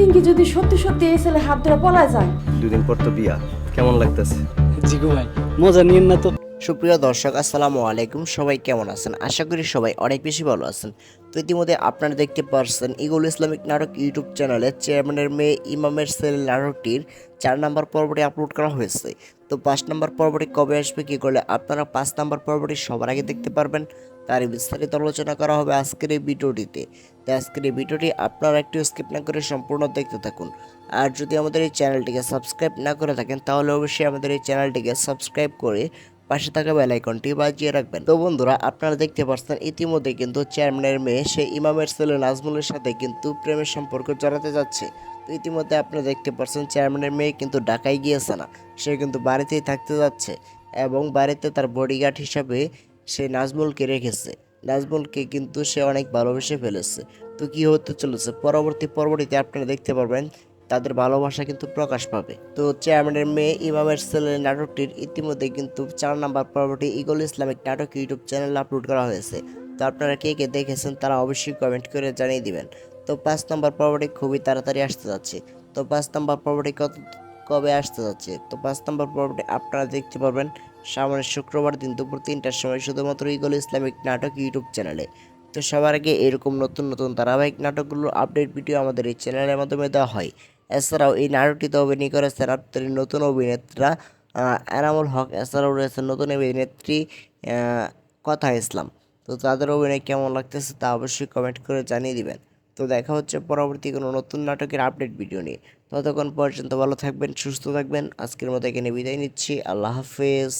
পিঙ্কি যদি সত্যি সত্যি এই ছেলে হাত ধরে পলায় যায়। দুদিন পর তো বিয়া। কেমন লাগতেছে? জিগু ভাই মজা নিয়েন না তো। সুপ্রিয় দর্শক, আসসালামু আলাইকুম। সবাই কেমন আছেন? আশা করি সবাই অনেক বেশি ভালো আছেন। তো ইতিমধ্যে আপনারা দেখতে পারছেন ইগুল ইসলামিক নাটক ইউটিউব চ্যানেলে চেয়ারম্যানের মেয়ে ইমামের সেল নাটকটির চার নম্বর পর্বটি আপলোড করা হয়েছে। তো পাঁচ নম্বর পর্বটি কবে আসবে, কী করলে আপনারা পাঁচ নম্বর পর্বটি সবার আগে দেখতে পারবেন, তার বিস্তারিত আলোচনা করা হবে আজকের এই ভিডিওটিতে। তো আজকের এই ভিডিওটি আপনারা একটু স্কিপ না করে সম্পূর্ণ দেখতে থাকুন। আর যদি আমাদের এই চ্যানেলটিকে সাবস্ক্রাইব না করে থাকেন, তাহলে অবশ্যই আমাদের এই চ্যানেলটিকে সাবস্ক্রাইব করে পাশে থাকা বেল আইকনটি বাজিয়ে রাখবেন। তো বন্ধুরা, আপনারা দেখতে পাচ্ছেন ইতিমধ্যে কিন্তু চেয়ারম্যানের মেয়ে, সে ইমামের ছেলে নাজমুলের সাথে কিন্তু প্রেমের সম্পর্ক জড়াতে যাচ্ছে। তো ইতিমধ্যে আপনারা দেখতে পাচ্ছেন চেয়ারম্যানের মেয়ে কিন্তু ঢাকায় গিয়েছে না, সে কিন্তু বাড়িতেই থাকতে যাচ্ছে এবং বাড়িতে তার বডিগার্ড হিসাবে সে নাজমুলকে রেখেছে। নাজমুলকে কিন্তু সে অনেক ভালোবেসে ফেলেছে। তো কী হতে চলেছে? পরবর্তী পর্বটিতে আপনারা দেখতে পারবেন তাদের ভালোবাসা কিন্তু প্রকাশ পাবে। তো চেয়ারম্যানের মেয়ে ইমামের ছেলের নাটকটির ইতিমধ্যে কিন্তু চার নাম্বার পর্বটি ইগল ইসলামিক নাটক ইউটিউব চ্যানেলে আপলোড করা হয়েছে। তো আপনারা কে কে দেখেছেন তারা অবশ্যই কমেন্ট করে জানিয়ে দিবেন। তো পাঁচ নম্বর পর্বটি খুবই তাড়াতাড়ি আসতে যাচ্ছে। তো পাঁচ নম্বর পর্বটি কত, কবে আসতে যাচ্ছে? তো পাঁচ নম্বর পর্বটি আপনারা দেখতে পারবেন সামনের শুক্রবার দিন দুপুর তিনটার সময় শুধুমাত্র ইগল ইসলামিক নাটক ইউটিউব চ্যানেলে। তো সবার আগে এরকম নতুন নতুন ধারাবাহিক নাটকগুলোর আপডেট ভিডিও আমাদের এই চ্যানেলের মাধ্যমে দেওয়া হয়। এছাড়াও এই নাটকটিতে অভিনয় করেছেন আপনাদের নতুন অভিনেত্রীরা আহ, এনামুল হক এছাড়াও রয়েছে নতুন অভিনেত্রী কথা ইসলাম। তো তাদের অভিনয় কেমন লাগতেছে তা অবশ্যই কমেন্ট করে জানিয়ে দিবেন। তো দেখা হচ্ছে পরবর্তী কোনো নতুন নাটকের আপডেট ভিডিও নিয়ে। ততক্ষণ পর্যন্ত ভালো থাকবেন সুস্থ থাকবেন। আজকের মতো এখানে বিদায় নিচ্ছি। আল্লাহ হাফেজ।